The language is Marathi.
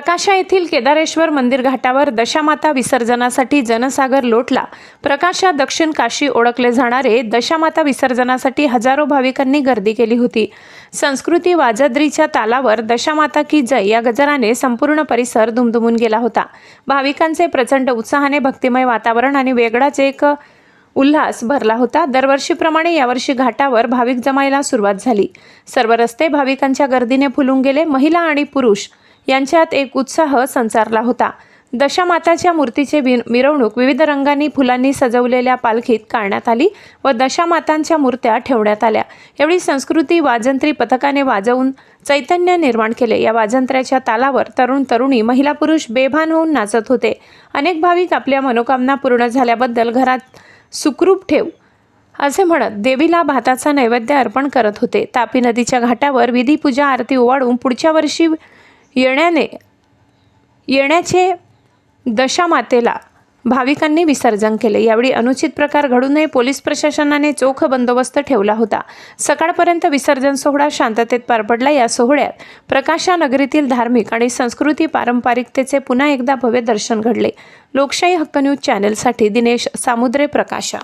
प्रकाशा येथील केदारेश्वर मंदिर घाटावर दशामाता विसर्जनासाठी जनसागर लोटला. प्रकाशा दक्षिण काशी ओळखले जाणारे दशामाता विसर्जनासाठी हजारो भाविकांनी गर्दी केली होती. संस्कृती वाजद्रीच्या तालावर दशामाता की जय या गजराने संपूर्ण परिसर दुमदुमून गेला होता. भाविकांचे प्रचंड उत्साहाने भक्तिमय वातावरण आणि वेगळाच एक उल्हास भरला होता. दरवर्षीप्रमाणे यावर्षी घाटावर भाविक जमायला सुरुवात झाली. सर्व रस्ते भाविकांच्या गर्दीने फुलून गेले. महिला आणि पुरुष यांच्यात एक उत्साह संचारला होता. दशामाताच्या मूर्तीचे मिरवणूक विविध रंगांनी फुलांनी सजवलेल्या पालखीत काढण्यात आली व दशामातांच्या मूर्त्या ठेवण्यात आल्या. एवढी संस्कृती वाजंत्री पथकाने वाजवून चैतन्य निर्माण केले. या वाजंत्र्याच्या तालावर तरुण तरुणी महिला पुरुष बेभान होऊन नाचत होते. अनेक भाविक आपल्या मनोकामना पूर्ण झाल्याबद्दल घरात सुखरूप ठेव असे म्हणत देवीला भाताचा नैवेद्य अर्पण करत होते. तापी नदीच्या घाटावर विधी पूजा आरती ओवाळून पुढच्या वर्षी येण्याने येण्याचे दशामातेला भाविकांनी विसर्जन केले. यावेळी अनुचित प्रकार घडू नये पोलीस प्रशासनाने चोख बंदोबस्त ठेवला होता. सकाळपर्यंत विसर्जन सोहळा शांततेत पार पडला. या सोहळ्यात प्रकाशानगरीतील धार्मिक आणि संस्कृती पारंपरिकतेचे पुन्हा एकदा भव्य दर्शन घडले. लोकशाही हक्क न्यूज चॅनेलसाठी दिनेश सामुद्रे प्रकाशा.